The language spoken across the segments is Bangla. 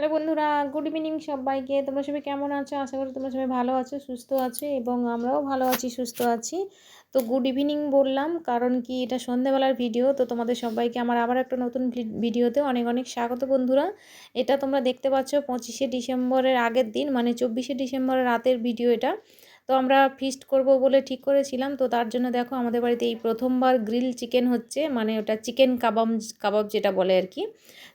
হ্যালো বন্ধুরা, গুড ইভিনিং সবাইকে। তোমরা সবাই কেমন আছো? আশা করি তোমরা সবাই ভালো আছো, সুস্থ আছো এবং আমরাও ভালো আছি, সুস্থ আছি। তো গুড ইভিনিং বললাম, কারণ কি এটা সন্ধেবেলার ভিডিও, তো তোমাদের সবাইকে আমার আবার একটা নতুন ভিডিওতে অনেক অনেক স্বাগত বন্ধুরা। এটা তোমরা দেখতে পাচ্ছ পঁচিশে ডিসেম্বরের আগের দিন মানে চব্বিশে ডিসেম্বরের রাতের ভিডিও এটা। তো আমরা ফিস্ট করব বলে ঠিক করেছিলাম। তো তার জন্য দেখো আমাদের বাড়িতে এই প্রথমবার গ্রিল চিকেন হচ্ছে মানে ওটা চিকেন কাবাব কাবাব যেটা বলে আর কি।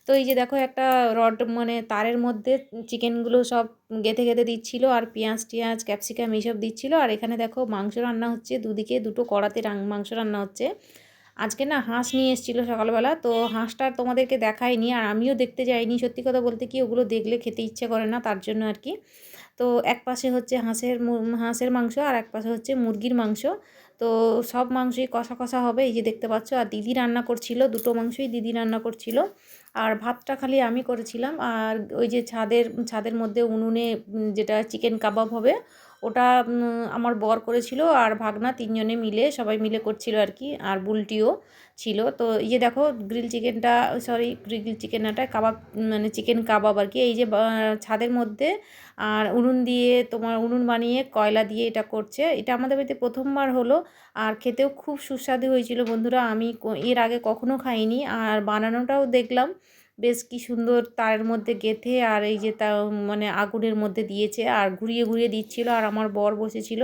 তো এই যে দেখো একটা রড মানে তারের মধ্যে চিকেনগুলো সব গেঁথে গেঁথে দিচ্ছিল আর পেঁয়াজ টিয়াজ ক্যাপসিকাম এইসব দিচ্ছিল। আর এখানে দেখো মাংস রান্না হচ্ছে, দুদিকে দুটো কড়াতে মাংস রান্না হচ্ছে। আজকে না হাঁস নিয়ে এসেছিল সকালবেলা, তো হাঁসটা তোমাদেরকে দেখায়নি আর আমিও দেখতে যাইনি। সত্যি কথা বলতে কি ওগুলো দেখলে খেতে ইচ্ছে করে না তার জন্য আর কি। তো এক পাশে হচ্ছে হাঁসের হাঁসের মাংস আর এক পাশে হচ্ছে মুরগির মাংস। তো সব মাংসই কষা কষা হবে, এই যে দেখতে পাচ্ছ। আর দিদি রান্না করছিল, দুটো মাংসই দিদি রান্না করছিল। আর ভাতটা খালি আমি করেছিলাম। আর ওই যে ছাদের ছাদের মধ্যে উনুনে যেটা চিকেন কাবাব হবে ওটা আমার বর করেছিল আর ভাগনা তিনজনে মিলে, সবাই মিলে করছিল আর কি, আর বুলটিও ছিল। তো এই যে দেখো গ্রিল চিকেনটা সরি গ্রিল চিকেনটা কাবাব মানে চিকেন কাবাব আর কি, এই যে ছাদের মধ্যে আর উনুন দিয়ে তোমার উনুন বানিয়ে কয়লা দিয়ে এটা করছে। এটা আমাদের বাড়িতে প্রথমবার হলো আর খেতেও খুব সুস্বাদু হয়েছিল বন্ধুরা। আমি এর আগে কখনো খাইনি আর বানানোটাও দেখলাম। বেশ কি সুন্দর তারের মধ্যে গেথে আর এই যে তা মানে আগুনের মধ্যে দিয়েছে আর ঘুরিয়ে ঘুরিয়ে দিচ্ছিল আর আমার বর বসেছিল।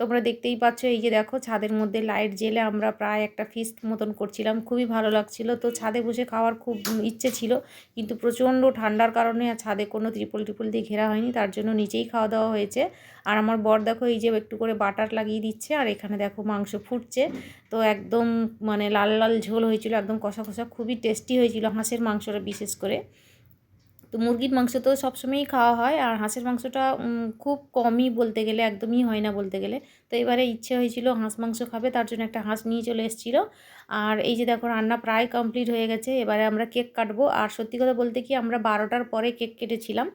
তোমরা দেখতেই পাচ্ছ, এই যে দেখো ছাদের মধ্যে লাইট জেলে আমরা প্রায় একটা ফিস্ট মতন করছিলাম। খুবই ভালো লাগছিল। তো ছাদে বসে খাওয়ার খুব ইচ্ছে ছিল, কিন্তু প্রচণ্ড ঠান্ডার কারণে ছাদে কোনো ত্রিপল টিপল দিয়ে ঘেরা হয়নি, তার জন্য নিচেই খাওয়া দাওয়া হয়েছে। আর আমার বর দেখো এই যে একটু করে বাটার লাগিয়ে দিচ্ছে, আর এখানে দেখো মাংস ফুটছে। তো একদম মানে লাল লাল ঝোল হয়েছিল, একদম কষা কষা, খুবই টেস্টি হয়েছিল হাঁসের মাংসটা বিশেষ করে। তো মুরগির মাংস তো সবসময়ই খাওয়া হয় আর হাঁসের মাংসটা খুব কমই বলতে গেলে, একদমই হয় না বলতে গেলে। তো এবারে ইচ্ছে হয়েছিল হাঁস মাংস খাবে, তার জন্য একটা হাঁস নিয়ে চলে এসেছিল। আর এই যে দেখো, রান্না প্রায় কমপ্লিট হয়ে গেছে। এবারে আমরা কেক কাটবো। আর সত্যি কথা বলতে কি, আমরা বারোটার পরে কেক কেটেছিলাম।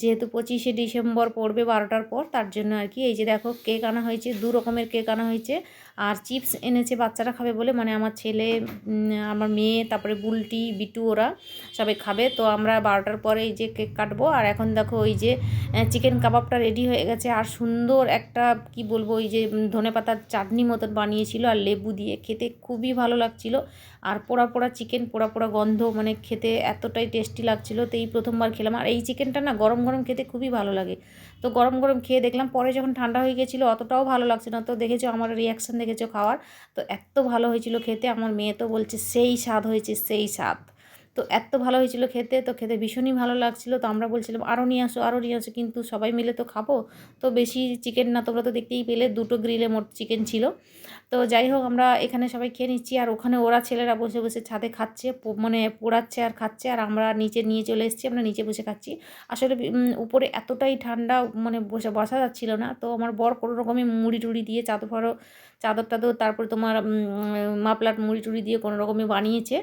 যেহেতু পঁচিশে ডিসেম্বর পড়বে বারোটার পর, তার জন্য আর কি, এই যে দেখো, কেক আনা হয়েছে, দু রকমের কেক আনা হয়েছে। আর চিপস এনেছে বাচ্চারা খাবে বলে মানে আমার ছেলে আমার মেয়ে, তারপরে বুলটি বিটু, ওরা সবাই খাবে। তো আমরা বারোটার পরে এই যে কেক কাটবো। আর এখন দেখো, ওই যে চিকেন কাবাবটা রেডি হয়ে গেছে। আর সুন্দর একটা, কি বলব, ওই যে ধনে পাতার চাটনি মতন বানিয়েছিল আর লেবু দিয়ে। খেতে খুবই ভালো লাগছিল। আর পোড়া পোড়া চিকেন, পোড়া পোড়া গন্ধ মানে খেতে এতটাই টেস্টি লাগছিল তো এই প্রথমবার খেলাম। আর এই চিকেনটা না গরম গরম খেতে খুবই ভালো লাগে। তো গরম গরম খেয়ে দেখলাম, পরে যখন ঠান্ডা হয়ে গেছিল অতটাও ভালো লাগছে না। তো দেখেছ আমার রিয়াকশান দেখেছ খাওয়ার। তো এত ভালো হয়েছিল খেতে। আমার মেয়ে তো বলছে, সেই স্বাদ হয়েছে, সেই স্বাদ। তো এত ভালো হয়েছিল খেতে, তো খেতে ভীষণই ভালো লাগছিল। তো আমরা বলছিলাম আরও নিয়ে আসো আরও নিয়ে আসো। কিন্তু সবাই মিলে তো খাব। তো বেশি চিকেন না, তোমরা তো দেখতেই পেলে, দুটো গ্রিলে মোট চিকেন ছিল। তো যাই হোক, আমরা এখানে সবাই খেয়ে নিচ্ছি। আর ওখানে ওরা ছেলেরা বসে বসে ছাদে খাচ্ছে মানে পোড়াচ্ছে আর খাচ্ছে। আর আমরা নিচে নিয়ে চলে এসেছি, আমরা নিচে বসে খাচ্ছি। আসলে উপরে এতটাই ঠান্ডা মানে বসে, বসা যাচ্ছিল না। তো আমার বর কোনো রকমই মুড়ি টুড়ি দিয়ে চাদর ফাড়ো চাদর টাদর, তারপরে তোমার মাপলাট মুড়ি টুড়ি দিয়ে কোনো রকমই বানিয়েছে।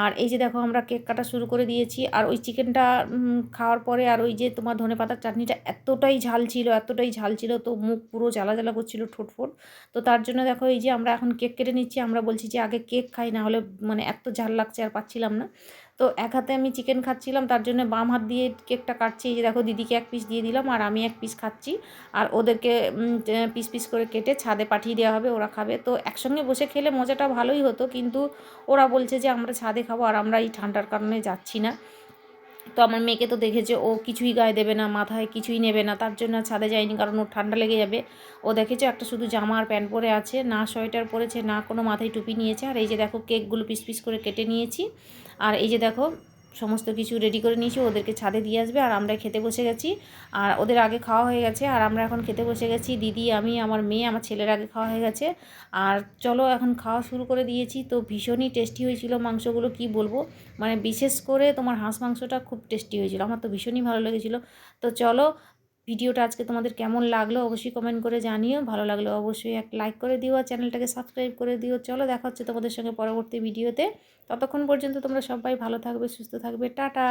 আর এই যে দেখো, আমরা কেক কাটা শুরু করে দিয়েছি। আর ওই চিকেনটা খাওয়ার পরে আর ওই যে তোমার ধনে পাতার চাটনিটা এতটাই ঝাল ছিল, এতটাই ঝাল ছিল তো মুখ পুরো জ্বালা জ্বালা করছিল ঠোঁটফোট। তো তার জন্য দেখো এই যে আমরা এখন কেক কেটে নিচ্ছি, আমরা বলছি যে আগে কেক খাই না হলে মানে এত ঝাল লাগছে আর পাচ্ছিলাম না। তো এক হাতে আমি চিকেন খাচ্ছিলাম, তার জন্য বাম হাত দিয়ে কেকটা কাটছি। এই যে দেখো, দিদিকে এক পিস দিয়ে দিলাম, আর আমি এক পিস খাচ্ছি। আর ওদেরকে পিস পিস করে কেটে ছাদে পাঠিয়ে দেওয়া হবে, ওরা খাবে। তো একসঙ্গে বসে খেলে মজাটা ভালোই হতো, কিন্তু ওরা বলছে যে, আমরা ছাদে খাব, আর আমরা এই ঠান্ডার কারণে যাচ্ছি না। তো আমার মেয়েকে তো দেখেছে ও কিছুই গায়ে দেবে না, মাথায় কিছুই নেবে না, তার জন্য ছাদে যায়নি কারণ ওর ঠান্ডা লেগে যাবে। ও দেখেছে একটা শুধু জামা আর প্যান্ট পরে আছে, না সোয়েটার পরেছে, না কোনো মাথায় টুপি নিয়েছে। আর এই যে দেখো কেকগুলো পিস পিস করে কেটে নিয়েছি। আর এই যে দেখো সমস্ত কিছু রেডি করে নিয়েছি, ওদেরকে ছাদে দিয়ে আসবে আর আমরা খেতে বসে গেছি। আর ওদের আগে খাওয়া হয়ে গেছে আর আমরা এখন খেতে বসে গেছি। দিদি, আমি, আমার মেয়ে, আমার ছেলের আগে খাওয়া হয়ে গেছে। আর চলো এখন খাওয়া শুরু করে দিয়েছি। তো ভীষণই টেস্টি হয়েছিল মাংসগুলো, কি বলব? মানে বিশেষ করে তোমার হাঁস মাংসটা খুব টেস্টি হয়েছিল। আমার তো ভীষণই ভালো লেগেছিলো। তো চলো ভিডিওটা আজকে তোমাদের কেমন লাগল অবশ্যই কমেন্ট করে জানিও। ভালো লাগল অবশ্যই এক লাইক করে দিও আর চ্যানেলটাকে সাবস্ক্রাইব করে দিও। চলো দেখা হচ্ছে তোমাদের সঙ্গে পরবর্তী ভিডিওতে ততক্ষণ পর্যন্ত তোমরা সবাই ভালো থাকবে, সুস্থ থাকবে। টাটা!